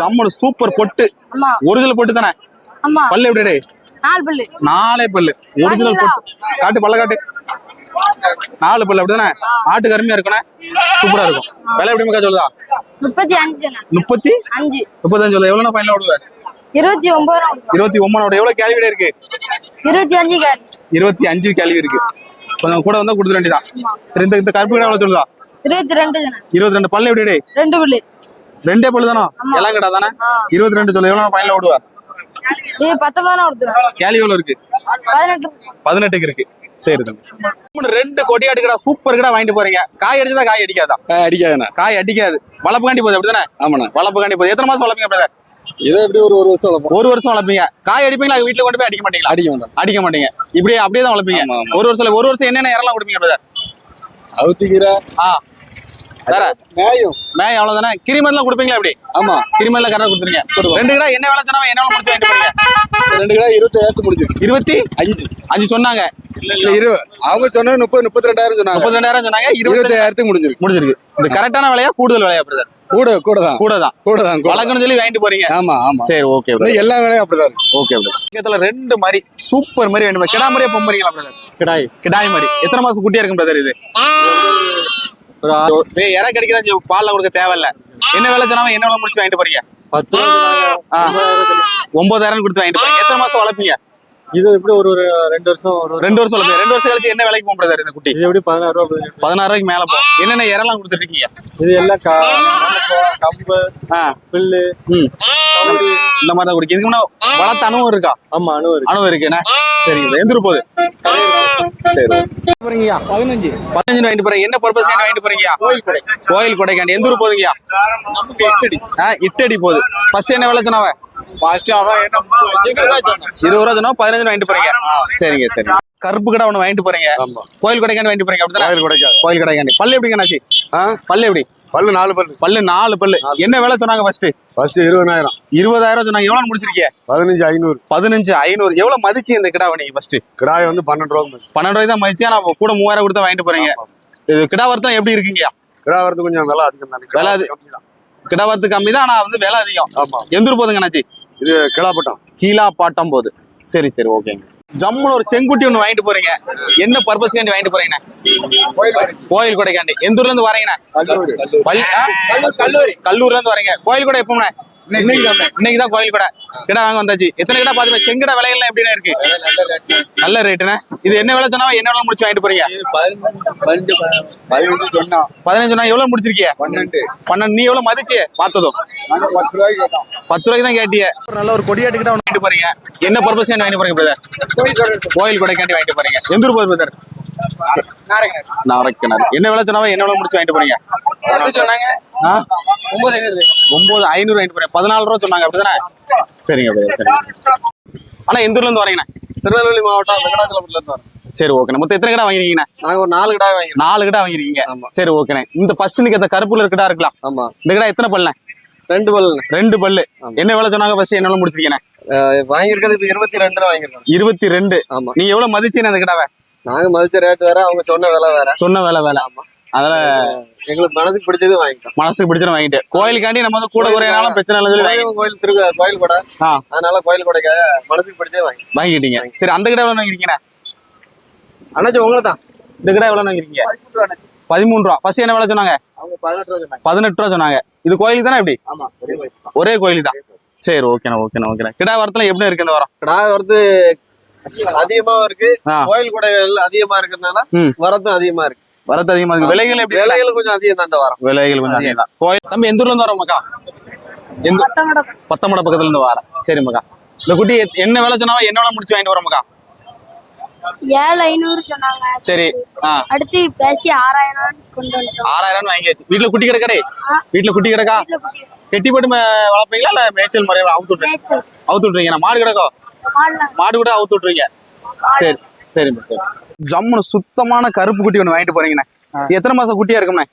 ஜம்முனு super பொட்டு. Original பொட்டு தானே? ஆமா. பல்லு எப்படி? நாலு பல்லு. நாலே பல்லு. ஒரிஜினல் பொட்டு. காட்டு பல்ல காட்டு. நாலு பல்லு அப்படிதானே? ஆட்டு கருமையா இருக்கணும் சூப்பரா இருக்கும். விலை எப்படி மக்கா சொல்லுதா? முப்பத்தி அஞ்சு. முப்பத்தி? அஞ்சு. முப்பத்தஞ்சு சொல்லுது? எவ்வளவு ஃபைனல் விடுவேன் இருபத்தி ஒன்பது. இருபத்தி ஒன்பதோட எவ்வளவு கேள்வி இருக்கு? இருபத்தி அஞ்சு இருபத்தி அஞ்சு கேள்வி இருக்கு. கொஞ்சம் கூட வந்தா கொடுத்துட வேண்டியதான் இந்த இந்த கருப்பு எவ்வளவு சொல்லுதா? இருபத்தி ரெண்டு. இருபத்தி ரெண்டு பல்லு எப்படி? ரெண்டு பல்லு. ரெண்டே பல்லு தானோ? எல்லாம் கடை தானே. இருபத்தி ரெண்டு சொல்லு எவ்வளவு ஃபைனல் விடுவா இது பத்தொன்பது ரூபா கொடுத்துருவோம் கேள்வி எவ்வளவு இருக்கு? பதினெட்டு. பதினெட்டுக்கு இருக்கு. சரி தம்பி. ரெண்டு சூப்பர் கடை வாங்கிட்டு போறீங்க. காய் அடிச்சதா காய் அடிக்காதா? அடிக்காதுண்ணா. காய் அடிக்காது. வளர்ப்பு காண்டி போகுது அப்படிதானே? ஆமாண்ணா. வளர்ப்பு காண்டி போகுது. எத்தனை மாசம் வளர்ப்பீங்க பிரதர்? இதை எப்படி ஒரு ஒரு வருஷம் வளர்ப்போம். ஒரு வருஷம் வளர்ப்பீங்க. காய் அடிப்பீங்களா வீட்டுல கொண்டு போய் அடிக்க மாட்டீங்களா? அடிக்க அடிக்க மாட்டீங்க. இப்படியே அப்படியே தான் வளர்ப்பீங்க. ஒரு வருஷம் ஒரு வருஷம் என்னென்ன இறலாம் கொடுப்பீங்க பிரதர்? அவுத்திக்கிற ஆ. வேற? நியாயம் மேய் அவ்வளவுதானே? கிரிமல்லாம் கொடுப்பீங்களா எப்படி? ஆமா. கிரிமல்லாம் கரெக்டா கொடுத்துருங்க. ரெண்டு கடை என்ன வேலை சொன்னா என்ன முடிச்சு போறீங்க? ரெண்டு கிலோ இருபத்தி முடிச்சிருக்கு இருபத்தி? அஞ்சு. அஞ்சு சொன்னாங்க. இல்ல இருபது அவங்க சொன்னது முப்பது முப்பத்தி ரெண்டாயிரம் சொன்னாங்க. முப்பத்தி ரெண்டாயிரம் சொன்னாங்க இருபத்தி முடிஞ்சிருக்கு. முடிஞ்சிருக்கு. இது கரெக்டான விலையா கூடுதல் விலையா பிரதர்? கூட கூட தான். கூட தான் கூட தான் கூட. வளர்க்கணும்னு சொல்லி வாங்கிட்டு போறீங்க. ஆமா ஆமா. சரி ஓகே எல்லா வேலையும் அப்படிதான் இருக்கு. ஓகே பக்கத்துல ரெண்டு மாதிரி சூப்பர் மாதிரி வேணும்? கிடா மாதிரியே பொம்பறீங்களா பிரதர் கிடாய். கிடாய் மாதிரி எத்தனை மாசம் குட்டியா இருக்கும் பிரதர் இது? ஒரு கிடைக்குதா செய்யும். பால்ல கொடுக்க தேவையில்ல. என்ன வேலை சொன்னாம என்ன வேலை முடிச்சு வாங்கிட்டு போறீங்க? பத்து. ஒன்பதாயிரம் கொடுத்து வாங்கிட்டு போறீங்க. எத்தனை மாசம் வளர்ப்பீங்க இது எப்படி ஒரு ஒரு ரெண்டு வருஷம் ஒரு ரெண்டு வருஷம் வளர்ப்பீங்க ரெண்டு வருஷம் கழிச்சு என்ன விலைக்கு போகும் பிரதர் இந்த குட்டி? இது எப்படி பதினாறு ரூபா போகுது. பதினாறு ரூபாய்க்கு மேல போகும் என்னென்ன இறலாம் கொடுத்துட்டு இருக்கீங்க இது எல்லாம் கம்பு பில்லு ம். இந்த மாதிரி தான் குடிக்கும் இதுக்கு முன்ன வளர்த்த அனுபவம் இருக்கா? ஆமா அணு இருக்கு. அனுபவம் இருக்குண்ணே சரிங்க எந்திரு போகுது சரி போறீங்கயா பதினஞ்சு. பதினஞ்சு வாங்கிட்டு போறீங்க. என்ன பர்பஸ் வாங்கிட்டு போறீங்கயா கோயில் கொடை கோயில் கொடைக்காண்டி எந்த ஊர் போகுதுங்கயா ஆ இட்டடி போகுது. ஃபர்ஸ்ட் என்ன விலை சொன்னாவ ஃபர்ஸ்ட் அதான் என்ன இருபது ரூபா சொன்னா பதினஞ்சு வாங்கிட்டு போறீங்க. சரிங்க சரிங்க கருப்பு கடை ஒண்ணு வாங்கிட்டு போறீங்க. கோயில் கொடைக்காண்டி வாங்கிட்டு போறீங்க அப்படிதானே? கோயில் கொடைக்காது கோயில் கொடைக்காண்டி பல்லு எப்படிங்க நாச்சி பல்லு எப்படி? பல்லு நாலு பல்லு. பல்லு நாலு பல்லு. என்ன விலை சொன்னாங்க ஃபர்ஸ்ட் ஃபர்ஸ்ட் இருபதாயிரம். இருபதாயிரம் சொன்னாங்க. எவ்வளவு முடிச்சிருக்கீங்க? பதினஞ்சு ஐநூறு. பதினஞ்சு ஐநூறு. எவ்வளவு மதிச்சு இந்த கிடாவை நீங்க ஃபர்ஸ்ட் கிடாய் வந்து பன்னெண்டு ரூபா பன்னெண்டு ரூபாய் தான் மதிச்சு ஆனா கூட மூவாயிரம் கொடுத்து வாங்கிட்டு போறீங்க. இது கிடா வர்த்தம் எப்படி இருக்கீங்க? கிடா வரது கொஞ்சம் விலை அதிகம் தானே. விலை அது- கிடா வரத்து கம்மி தான் ஆனா வந்து விலை அதிகம். ஆமா. எந்த ஊர் போதுங்க அண்ணாச்சி? இது கிடாப்பட்டம் கீழா பாட்டம் போகுது சரி சரி ஓகேங்க ஜம்முன்னு ஒரு செங்குட்டி ஒண்ணு வாங்கிட்டு போறீங்க. என்ன பர்பஸ்க்காண்டி வாங்கிட்டு போறீங்க கோயில் கொடைக்காண்டி. எந்த ஊர்ல இருந்து வரீங்கண்ணே? கல்லூரி? கல்லூர்ல இருந்து வரீங்க. கோயில் கொடை எப்போண்ணே இன்னைக்கு தான் கோயில் கொடை. கிடா வாங்க வந்தாச்சு. எத்தனை கிடா பாத்துப்பா செங்கடா விலைகள்லாம் எப்படிண்ணே இருக்கு? நல்ல ரேட்டுண்ணே இது என்ன விலை சொன்னா என்ன விலை முடிச்சு வாங்கிட்டு போறீங்க? பதினஞ்சு சொன்னா. பதினஞ்சு நான் எவ்வளவு முடிச்சிருக்கீங்க பன்னெண்டு. பன்னெண்டு. நீ எவ்வளவு மதிச்சு? பார்த்ததும். பத்து ரூபாய்க்கு கேட்டோம். பத்து ரூபாய்க்கு தான் கேட்டிய. ஒரு நல்ல ஒரு கொடியாட்டுக்கிட்ட ஒன்று வாங்கிட்டு போறீங்க. என்ன பர்பஸ் வாங்கிட்டு போறீங்க பிரதர் கோயில் கொடைக்காண்டி வாங்கிட்டு போறீங்க. எந்த ஊர் போகுது பிரதர் நாரக்கிணறு என்ன விலை சொன்னாவோ? என்ன விலை முடிச்சு வாங்கிட்டு போறீங்க? ஆ? ஒன்பது ஐநூறு வாங்கிட்டு போறீங்க பதினாலு ரூபா சொன்னாங்க அப்படிதானே? சரிங்க ஆனா எந்த ஊர்ல இருந்து வரீங்கண்ணே? திருநெல்வேலி மாவட்டம் வெங்கடாச்சலபுரத்துல இருந்து சரி ஓகேண்ணே. மொத்தம் எத்தனை கடை வாங்கிருக்கீங்கண்ணே? நாங்க ஒரு நாலு கிடாய் வாங்கிருக்கோம். நாலு கடை வாங்கிருக்கீங்க. ஆமா. சரி ஓகேண்ணே. இந்த ஃபர்ஸ்ட் நீங்க இந்த கருப்புல இருக்கடா இருக்கலாம். ஆமா. இந்த கடை எத்தனை பல்லுண்ணே? ரெண்டு பல்லு ரெண்டு பல்லு. ஆமா. என்ன விலை சொன்னாங்க ஃபர்ஸ்ட் என்ன விலை முடிச்சிருக்கீங்கண்ணே வாங்கியிருக்கிறது இப்ப இருபத்தி ரெண்டு ரூபா வாங்கியிருக்கோம். இருபத்தி ரெண்டு. ஆமா. நீங்க எவ்வளவு மதிச்சீங்க அந்த கிடாவை? நாங்க மதிச்ச ரேட் வேற அவங்க சொன்ன விலை வேற. சொன்ன வேலை வேலை அதுல எங்களுக்கு மனதுக்கு பிடிச்சது வாங்கிட்டோம். மனசுக்கு பிடிச்சிடும் வாங்கிட்டு. கோயிலுக்காண்டி நம்ம வந்து கூட குறையினாலும் பிரச்சனை இல்லை சொல்லி கோயில் கோயில் திரு கோயில் கூட. அதனால கோயில் கொடைக்க மனதுக்கு பிடிச்சதே வாங்கி வாங்கிட்டீங்க. சரி அந்த கடை எவ்வளவு வாங்கிருக்கீங்க அண்ணாச்சி உங்களை தான் இந்த கடை எவ்வளவு வாங்கிருக்கீங்க பதிமூணு ரூபா ஃபர்ஸ்ட் என்ன விலை சொன்னாங்க? அவங்க பதினெட்டு ரூபா சொன்னாங்க. பதினெட்டு ரூபா சொன்னாங்க. இது கோயிலுக்கு தானே எப்படி ஆமா ஒரே கோயில் ஒரே கோயில் தான். சரி ஓகேண்ணா ஓகேண்ணா ஓகேண்ணா கிடா வரத்துல எப்படி இருக்கு இந்த வாரம்? கிடாய் வரது அதிகமாவும் இருக்கு. கோயில் கொடைகள் அதிகமா இருக்கிறதுனால ம். வரதும் அதிகமா இருக்கு. வரத்து அதிகமா இருக்கு. விலைகள் எப்படி விலைகளும் கொஞ்சம் அதிகம் தான் இந்த வாரம். விலைகள் கொஞ்சம் அதிகம் தான். கோயில் தம்பி எந்த ஊர்ல இருந்து வரோம் மக்கா எந்த பத்தமட பக்கத்துல இருந்து வரேன். சரி மக்கா இந்த குட்டி என்ன விலை சொன்னாவோ என்ன விலை முடிச்சு வாங்கிட்டு வரோம் மக்கா ஏழு ஐநூறு சொன்னாங்க சரி அடுத்து பேசி ஆறாயிரம் ரூபான்னு கொண்டு வந்துட்டோம். ஆறாயிரம் வாங்கியாச்சு. வீட்டுல குட்டி கிடக்கடே. வீட்டுல குட்டி கிடக்கா? குட்டி போட்டு மே- வளர்ப்பீங்களா இல்ல மேய்ச்சல் முறையில அவுத்து விட்டுறீங்க அவுத்து விட்டுறீங்க மாடு கிடக்கோ? மாடு கூட அவுத்து விட்டுறீங்க சரி. சரி ஜம்முனு சுத்தமான கருப்பு குட்டி ஒன்று வாங்கிட்டு போறீங்கண்ணே. எத்தனை மாசம் குட்டியா இருக்கும்ண்ணே?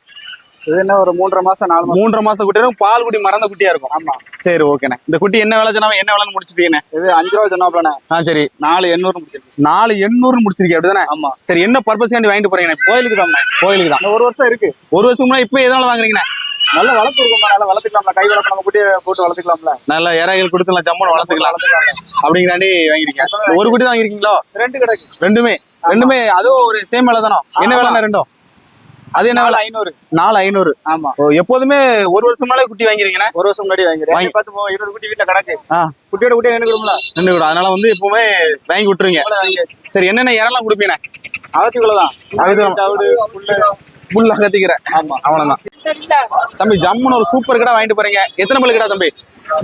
இது என்ன ஒரு மூன்றரை மாசம் நாலு மூன்றரை மாசம் குட்டியா இருக்கும் பால் குட்டி மறந்த குட்டியா இருக்கும். ஆமா. சரி ஓகேண்ணே. இந்த குட்டி என்ன விலை சொன்னாலும் என்ன விலைன்னு முடிச்சிட்டீங்கண்ணே. இது அஞ்சு ரூபா சொன்னாப்லண்ணே ஆ சரி. நாலு எண்ணூறு முடிச்சிருக்கு நாலு எண்ணூறு முடிச்சிருக்கீங்க அப்படிதானே? ஆமா. சரி என்ன பர்பஸ்க்காண்டி வாங்கிட்டு போறீங்கண்ணே? கோயிலுக்கு தான் கோயிலுக்கு தான். ஒரு வருஷம் இருக்கு. ஒரு வருஷம் முன்னாடி இப்போ எதனால வாங்குறீங்கண்ணே? நல்ல வளர்ப்பு இருக்கும்ல நல்லா வளர்த்துக்கலாம்ல. கை வளர்ப்பு நம்ம குட்டியை போட்டு வளர்த்துக்கலாம்ல. நல்ல இறைகள் கொடுத்துலாம் ஜம்முன்னு வளர்த்துக்கலாம். அப்படிங்கிறாண்டி வாங்கிருக்கீங்க ஒரு குட்டி தான் வாங்கிருக்கீங்களோ ரெண்டு கிடைக்கும். ரெண்டுமே. ரெண்டுமே அதுவும் ஒரு சேம் விலை தானோ? என்ன விலைண்ணா ரெண்டும்? அது என்ன விலை? ஐநூறு. நாலு ஐநூறு. ஆமா. எப்போதுமே ஒரு வருஷம் மேலே குட்டி வாங்கிருக்கீங்கண்ணே? ஒரு வருஷம் முன்னாடி வாங்கி வாங்கி- ரெண்டு பத்து மூ- இருபது குட்டி வீட்டுல கிடக்கு. குட்டியோட குட்டியை வேணுங்களா நின்று விடும் அதனால வந்து எப்பவுமே வாங்கி விட்டுருங்க. சரி என்னென்ன இறலாம் கொடுப்பீங்க அவத்துக்குள்ளதான் அகத்தி- தவிடு புல்லு புல்லா கத்திக்கிறேன். ஆமா. அவ்வளவுதான். தம்பி ஜம்முன்னு ஒரு சூப்பர் கிடா வாங்கிட்டு போறீங்க. எத்தனை பல்லு கிடா தம்பி?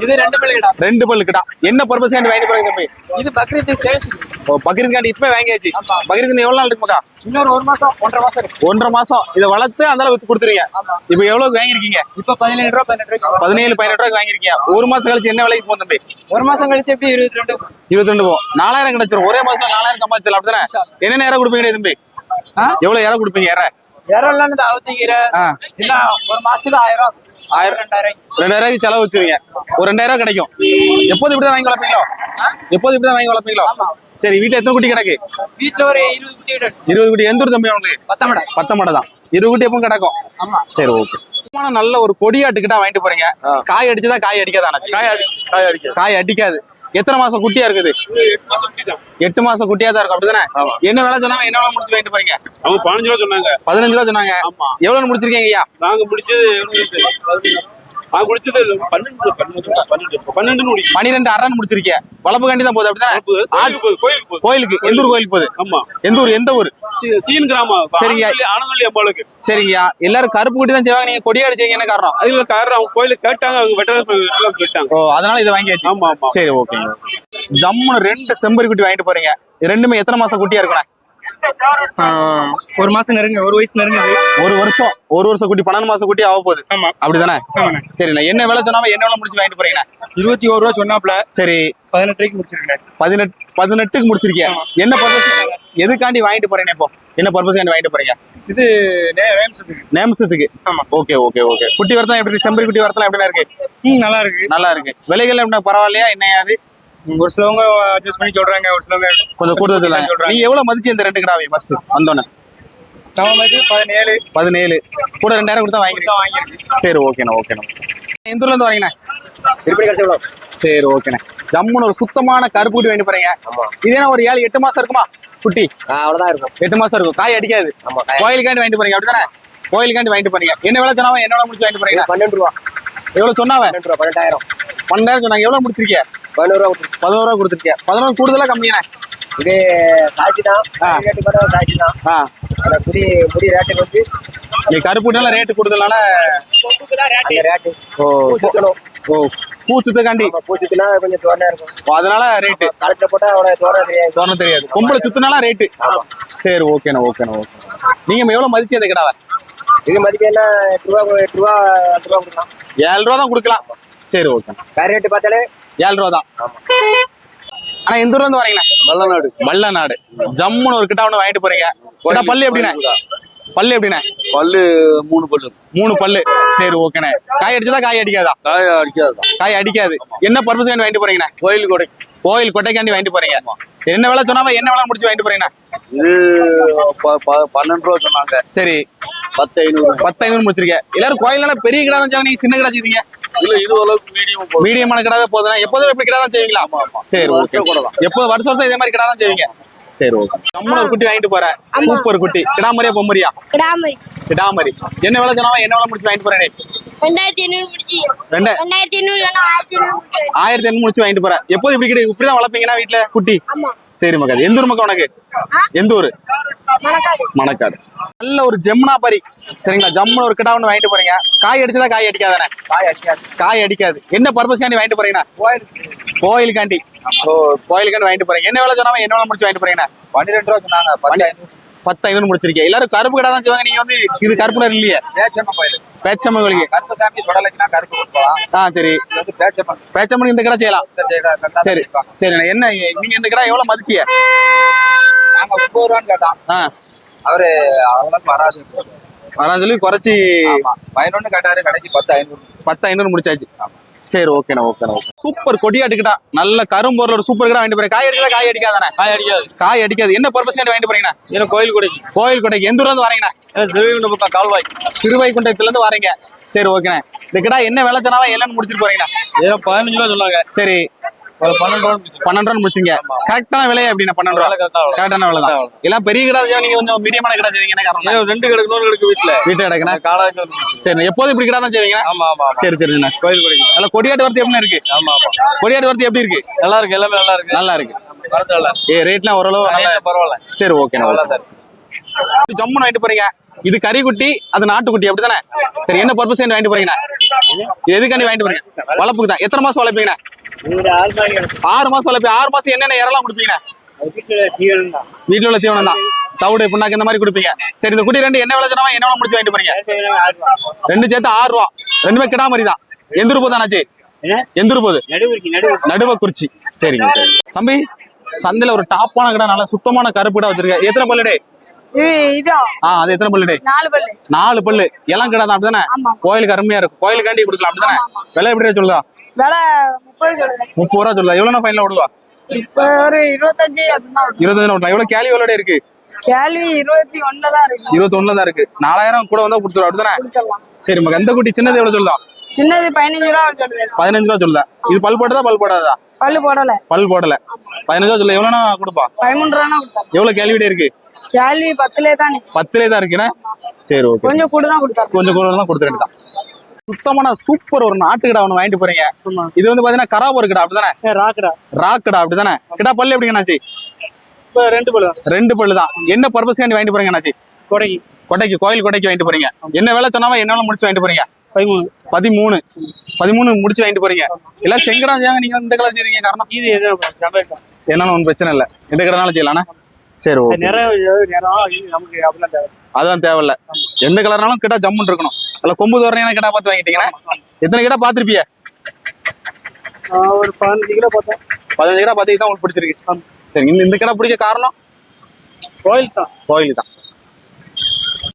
இது ரெண்டு பிள்ளைடா ரெண்டு பல்லு கிடா. என்ன பர்பஸ் வாங்கிட்டு போறீங்க தம்பி? இது பக்ரீத் சேல்ஸ் ஓ பக்ரீத்காண்டி இப்ப வாங்கியாச்சு. பக்ரீத் எவ்வளவு நாள் இருக்குமாக்கா இன்னொரு ஒரு மாசம் ஒன்றரை மாசம் இருக்கு. ஒன்றரை மாசம். இதை வளர்த்து அந்த அளவு வித்து கொடுத்துருவீங்க இப்ப எவ்வளவு வாங்கிருக்கீங்க இப்ப பதினேழு ரூபா பதினெட்டு ரூபாய் பதினேழு பதினெட்டு ரூபாய்க்கு வாங்கிருக்கீங்க ஒரு மாசம் கழிச்சு என்ன விலைக்கு போகும் தம்பி? ஒரு மாசம் கழிச்சு எப்படி இருபத்தி ரெண்டு இருபத்தி ரெண்டு போகும். நாலாயிரம் கிடைச்சிரும். ஒரே மாசம் நாலாயிரம் சம்பாதிச்சலாம் அப்படிதானே? என்னென்ன இறை கொடுப்பீங்க தம்பி? எவ்வளவு இறை கொடுப்பீங்க இறை இறலாம் அவுத்திக்கிற ஒரு மாசத்துல ஆயிரம் ஆயிரம். ரெண்டாயிரம். ரெண்டாயிரம் ரூபாய்க்கு செலவு வச்சிருவீங்க. ஒரு ரெண்டாயிரம் ரூபாய் கிடைக்கும். எப்போது இப்படிதான் வாங்கி வளர்ப்பீங்களோ? எப்போது இப்படிதான் வாங்கி வளர்ப்பீங்களோ? சரி வீட்டுல எத்தனை குட்டி கிடக்கு? வீட்டுல ஒரு இருபது குட்டி. இருபது குட்டி. எந்த தம்பி உங்களுக்கு பத்தமடா. பத்தமடை தான். இருபது குட்டி எப்பவும் கிடக்கும். ஆமா. சரி ஓகே நல்ல ஒரு கொடியாட்டுக்கிட்ட வாங்கிட்டு போறீங்க. காய் அடிச்சதா காய் அடிக்காதானே காய் அடி காய் அடிக்க காய் அடிக்காது. எத்தனை மாசம் குட்டியா இருக்குது? எட்டு மாசம் குட்டியா தான் இருக்கும் அப்படிதானே? என்ன விலை சொன்னாங்க என்ன விலை முடிச்சு வாங்கிட்டு போறீங்க? அவங்க பதினஞ்சு ரூபா சொன்னாங்க. பதினஞ்சு ரூபா சொன்னாங்க. எவ்வளவு முடிச்சிருக்கீங்க ஐயா? நாங்க எவ்வளவு? நான் குடிச்சது பன்னெண்டு பனிரெண்டு அரண் முடிச்சிருக்கீங்க வளப்பு காண்டி தான் போகுது அப்படிதானே? கோயிலுக்கு எந்த ஊர் கோயிலுக்கு போகுது? ஆமா. எந்த ஊர் எந்த ஊர்? சீன் கிராமம் சரிங்க. ஆனந்தவள்ளி- அம்பாளுக்கு. சரிங்கய்யா. எல்லாரும் கருப்பு குட்டி தான் செய்வாங்க நீங்க கொடி அடிச்சீங்க என்ன காரணம்? அதுல காரணம் அவங்க கோயிலுக்கு கேட்டாங்க அவங்க வெட்டர் எல்லாம் கேட்டாங்க. ஓ அதனால இதை வாங்கியாச்சு? ஆமா ஆமா. சரி ஓகேங்க ஜம்முன்னு ரெண்டு செம்பரி குட்டி வாங்கிட்டு போறீங்க. ரெண்டுமே எத்தனை மாசம் குட்டியா இருக்கணும்? ஒரு மாசம் நெருங்க ஒரு வயசு நெருங்குது ஒரு வருஷம் ஒரு வருஷம் குட்டி பன்னெண்டு மாசம் குட்டி ஆக போகுது. ஆமா. அப்படிதானே? சரிண்ணா என்ன விலை சொன்னாம என்ன விலை முடிச்சு வாங்கிட்டு போறீங்கண்ணா. இருபத்தி ஒரு ரூபா சொன்னாப்ல சரி. பதினெட்டு ரூபாய்க்கு முடிச்சிருக்கேன் பதினெட்டு பதினெட்டுக்கு முடிச்சிருக்கீங்க என்ன பர்பஸ் எதுக்காண்டி வாங்கிட்டு போறீங்க இப்போ? என்ன பர்பஸ் வாங்கிட்டு போறீங்க? இது. நேம்சத்துக்கு ஆமா. Okay okay okay. குட்டி வரத்தம் எப்படி இருக்கு? செம்பரி குட்டி வரத்தம் எப்படிண்ணா இருக்கு? நல்லா இருக்கு. நல்லா இருக்கு. விலைகள் எப்படி பரவாயில்லையா? என்ன அது? ஒரு சிலவங்க அட்ஜஸ்ட் பண்ணி சொல்றாங்க ஒரு சிலவங்க கொஞ்சம் கூடுதல் சொல்றாங்க. நீங்க எவ்வளவு மதிச்சு இந்த ரெண்டு கிடாவை ஃபர்ஸ்ட் வந்தோன்னே? நம்ம மாதிரி பதினேழு. பதினேழு. கூட ரெண்டாயிரம் கொடுத்தா வாங்கிருக்கீங்க வாங்கியிருக்கு சரி ஓகேண்ணா ஓகேண்ணா எந்த ஊர்ல இருந்து வரீங்கண்ணா திருப்பி கிடைச்சவளோ சரி ஓகேண்ணா ஜம்முன்னு ஒரு சுத்தமான கருப்பு குட்டி வாங்கிட்டு போறீங்க. இது என்ன ஒரு ஏழு எட்டு மாசம் இருக்குமா குட்டி? அவ்வளவுதான் இருக்கும். எட்டு மாசம் இருக்கும். காய் அடிக்காது. ஆமா கோயிலுக்காண்டி வாங்கிட்டு போறீங்க அப்படிதானே கோயிலுக்காண்டி வாங்கிட்டு போறீங்க. என்ன விலை சொன்னாவ? என்ன விலை முடிச்சு வாங்கிட்டு போறீங்க? பன்னெண்டு ரூபா. எவ்வளவு சொன்னாவ? பன்னெண்டு ரூபா பன்னெண்டாயிரம். பன்னெண்டாயிரம் சொன்னாங்க. எவ்வளவு முடிச்சிருக்கீங்க பதினோரு ரூபா பதினோரு ரூபா கொடுத்துருக்கீங்க பதினோரு கூடுதலா கம்மியாண்ணே. இது சாட்சி தான். ரேட்டு கூட சாட்சி தான். ஆ. அந்த முடி முடி ரேட்டு வந்து நீ கருப்பு குட்டினால ரேட்டு கூடுதலான அந்த ரேட்டு ஓ சுத்தணும். ஓ பூ சுத்தக்காண்டி. ஆமா, பூ சுத்தினா கொஞ்சம் தோரணா இருக்கும். அதனால ரேட்டு கழுத்துல போட்டா அவ்வளவு தோரணா தெரியாது. தோரணம் தெரியாது. பொம்பளை சுத்தினால ரேட்டு சரி ஓகேண்ணா ஓகேண்ணா ஓகே நீங்க எவ்வளவு மதிச்சு அந்த கிடாவை இது மதிப்பு என்ன எட்டு ரூபா எட்டு ரூபா எட்டு ரூபா கொடுக்கலாம். ஏழு ரூபா தான் கொடுக்கலாம். சரி ஓகே ரேட்டு பார்த்தாலே ஏழு ரூபா தான். ஆனா எந்த ஊர்ல இருந்து வரீங்கண்ணா? மல்லநாடு. மல்லநாடு. ஜம்முன்னு ஒரு கிட்ட ஒன்று வாங்கிட்டு போறீங்க. கிட்ட பல்லு எப்படிண்ணே? பல்லு எப்படிண்ணே? பல்லு மூணு பல்லு. மூணு பல்லு. சரி ஓகேண்ணே. காய் அடிச்சதா காய் அடிக்காதா? காய அடிக்காது. காய் அடிக்காது. என்ன பர்பஸ் வாங்கிட்டு போறீங்கண்ணே? கோயில் கொடை. கோயில் கொட்டைக்காண்டி வாங்கிட்டு போறீங்க. என்ன விலை சொன்னாம என்ன விலை முடிச்சு வாங்கிட்டு போறீங்கண்ணா? இது பன்னெண்டு ரூபா சொன்னாங்க. சரி. பத்து ஐநூறு. பத்து ஐநூறு முடிச்சிருக்கேன் எல்லாரும் கோயில்ல பெரிய கிடா தான் நீங்க சின்ன கிடா செய்வீங்க இல்ல இது அளவுக்கு மீடியம் மீடியமான கிடா தான் போதுனா எப்போதும் எப்படி கிடா தான் செய்வீங்களா? சரி ஓகே கூட தான். எப்போ வருஷம் வருஷம் இதே மாதிரி கிடா தான் செய்வீங்க? சரி ஓகே. நம்மளும் ஒரு குட்டி வாங்கிட்டு போறேன் சூப்பர் குட்டி. கிடாமரியா பொம்மரியா கிடாமரி. கிடாமரி. என்ன விலை சொன்னாவா என்ன விலை முடிச்சு வாங்கிட்டு போறேன் ரெண்டாயிரத்தி ஐநூறு முடிச்சு. ரெண்டு ரெண்டாயிரத்தி ஐநூறு வேணா ஆயிரத்தி ஐநூறு முடிச்சு. ஆயிரத்தி ஐநூறு முடிச்சு வாங்கிட்டு போறேன் எப்போது இப்படி இப்படிதான் வளர்ப்பீங்கன்னா வீட்டுல குட்டி? ஆமா. சரி மக்கா எந்த ஊர் மக்கா உனக்கு? எந்த ஊர்? மணக்காடு. நல்ல ஒரு ஜெம்னா பரி சரிங்களா? ஜம்முன்னு ஒரு கிடா ஒன்று வாங்கிட்டு போறீங்க. காய் அடிச்சதா காய் அடிக்காதானே? காய அடிக்காது. காய் அடிக்காது. என்ன பர்பஸ்காண்டி வாங்கிட்டு போறீங்கண்ணா? கோயில் கோயிலுக்காண்டி. ஓ கோயிலுக்காண்டி வாங்கிட்டு போறீங்க. என்ன வேலை சொன்னாம என்ன வேலை முடிச்சு வாங்கிட்டு போறீங்கண்ணா? பன்னிரெண்டு ரூபா சொன்னாங்க. ஐநூறு. பத்து ஐநூறு முடிச்சிருக்கீங்க. எல்லாரும் கருப்பு கடை தான் செய்வாங்க. நீங்க வந்து இது கருப்பு கலர் இல்லையே? பேச்சம்மன் கோயில் பேச்சம்மன் கோயிலுக்கு. கருப்பசாமி சுடலைக்குன்னா கருப்பு கொடுக்கலாம் ஆ சரி. பேச்சம்மன். பேச்சம்மன் இந்த கடை செய்யலாம். சரி. சரி என்ன நீங்க இந்த கடை எவ்வளவு மதிச்சிய நாங்க முப்பது ரூபான்னு கேட்டோம். அவரு அவ்வளவு வராது சொல்லி குறைச்சி ஆமா. பதினொன்னு கேட்டாரு கடைசி பத்து ஐநூறு. பத்து ஐநூறு முடிச்சாச்சு. சரி ஓகேண்ணா ஓகேண்ணா ஓகே சூப்பர் கொடியாட்டுக்கிட்டா நல்ல கரும்பொருள் ஒரு சூப்பர் கடை வாங்கிட்டு போறேன். காய் அடிச்சதா காய் அடிக்காதானே? காய் அடிக்காது. காய் அடிக்காது. என்ன பர்பஸ்காண்டி வாங்கிட்டு போறீங்கண்ணா? ஏன்னா கோயில் கொடைக்கு. கோயில் கொடைக்கு. எந்த ஊர்ல இருந்து வரீங்கண்ணா? சிறுவை பக்கம் கால்வாய். சிறுவைகுண்டத்துல இருந்து வரீங்க. சரி ஓகேண்ணே இந்த கிடா என்ன விலை சொன்னாவா என்னன்னு முடிச்சிட்டு போறீங்கண்ணா? ஏதோ பதினஞ்சு ரூபா சொன்னாங்க. சரி. பன்னெண்டு ரூபா முடிச்சிங்க கரெக்டான விலையா எப்படின்னா பன்னெண்டு ரூபா. கரெக்டா கரெக்டான விலை தான். எல்லாம் பெரிய கடை நீங்க கொஞ்சம் மீடியமான கடை செய்வீங்க. ரெண்டு கிடக்கு நூறு கிடக்கு வீட்டுல வீட்டு கிடக்குண்ணா காலாக்கு சரி எப்போதும் இப்படி கடை தான் செய்வீங்க ஆமா ஆமா சரி சரிண்ணா கோயில் குடிக்கும் நல்ல கொடியாட்டு வரத்து எப்படி இருக்கு? ஆமா ஆமா. கொடியாட்டு வரத்து எப்படி இருக்கு? நல்லா இருக்கு எல்லாமே நல்லா இருக்கு. நல்லா இருக்கு. ஏ ரேட்லாம் ஓரளவு பரவாயில்ல. சரி ஓகே நல்லா தான் இருக்கு. ஜம்முன்னு வாங்கிட்டு போறீங்க. இது கறிக்குட்டி அது நாட்டுக்குட்டி அப்படிதானே சரி என்ன பர்பஸ் வாங்கிட்டு போறீங்கண்ணா? இது எதுக்காண்டி வாங்கிட்டு போறீங்க? வளர்ப்புக்கு தான். எத்தனை மாசம் வளர்ப்பீங்கண்ணா? ஆறு மாசம் வளர்ப்பீங்க. ஆறு மாசம் என்னென்ன இறலாம் கொடுப்பீங்கண்ணா? வீட்டுல உள்ள தீவனம் தான். தவிடு புண்ணாக்கு இந்த மாதிரி கொடுப்பீங்க. சரி இந்த குட்டி ரெண்டு என்ன விலை சொன்னாவா என்ன முடிச்சு வாங்கிட்டு போறீங்க? ரெண்டு சேர்த்து ஆறு ரூபா. ரெண்டுமே கிடா மாதிரி தான். எந்த ரூபா தானாச்சு? எந்த நடுவ குறிச்சி. சரிங்க. தம்பி சந்தையில ஒரு டாப்பான கடை நல்ல சுத்தமான கருப்பு கடை வச்சிருக்க. எத்தனை பல்லுடே அது எத்தனை பல்லு நாலு பல்லு. எல்லாம் கடை தான் அப்படிதானே? கோயிலுக்கு அருமையா இருக்கும். கோயிலுக்காண்டி கொடுக்கலாம் அப்படிதானே? விலை எப்படி சொல்லுதா? விலை முப்பது ரூபா சொல்லுதா? எவ்வளவு ஃபைனல் விடுவா இருபத்தஞ்சு. இருபத்தஞ்சு எவ்வளவு கேள்வி விலையோட இருக்கு? கேள்வி இருபத்தி ஒண்ணுல தான் இருக்கு. நாலாயிரம் கூட வந்தா கொடுத்துருவா அப்படிதானே? சரி மக எந்த குட்டி சின்னது எவ்வளவு சொல்லுதா? சின்னது பதினஞ்சு ரூபா பதினஞ்சு ரூபா சொல்லுதா? இது பல் போட்டதா பல் போடாதா பல்லு போடல. பல் போடல. பதினஞ்சு ரூபா சொல்ல எவ்வளோனா கொடுப்பா? பதிமூணு ரூபா எவ்வளவு கேள்விடே இருக்கு? கேள்வி பத்துலே தான். பத்துலே தான் இருக்குண்ணே சரி ஓகே. கொஞ்சம் கூட தான் கொடுத்தாரு கொஞ்சம் கூட தான் கொடுத்துட்டு தான் சுத்தமான சூப்பர் ஒரு நாட்டு கடை ஒன்று வாங்கிட்டு போறீங்க. இது வந்து பாத்தீங்கன்னா கராபர் கடை அப்படிதானே? ராக்கடா. ராக் கடை அப்படிதானே? கிடா பல்லு எப்படிங்கண்ணாச்சி ரெண்டு பழம் ரெண்டு பல்லு தான். என்ன பர்பஸ் வாங்கிட்டு போறீங்க அண்ணாச்சி கொடைக்கு. கொடைக்கு கோயில் கொடைக்கு வாங்கிட்டு போறீங்க. என்ன வேலை சொன்னாவா என்ன முடிச்சு வாங்கிட்டு போறீங்க? பதிமூணு. பதிமூணு. பதிமூணு முடிச்சு வாங்கிட்டு போறீங்க. எல்லாம் செங்கடா நீங்க இந்த கலர் செய்றீங்க காரணம்? இது என்னன்னு ஒன்றும் பிரச்சனை இல்லை. எந்த கடைனாலும் செய்யலாம்ண்ணா. சரி ஓகே நமக்கு அப்படிலாம் தேவை அதெல்லாம் தேவையில்ல. எந்த கலர்னாலும் கிட்டா ஜம்முன்னு இருக்கணும். அல்ல கொம்பு தோரணையான கிட்டா பார்த்து வாங்கிட்டீங்கன்னா எத்தனை கிட்ட பார்த்துருப்பிய? ஒரு பதினஞ்சு கிலோ பார்த்தேன். பதினஞ்சு கிட்ட பார்த்து தான் உங்களுக்கு பிடிச்சிருக்கு. சரி இந்த இந்த கிட்ட பிடிக்க காரணம்? கோயில் தான். கோயில் தான்.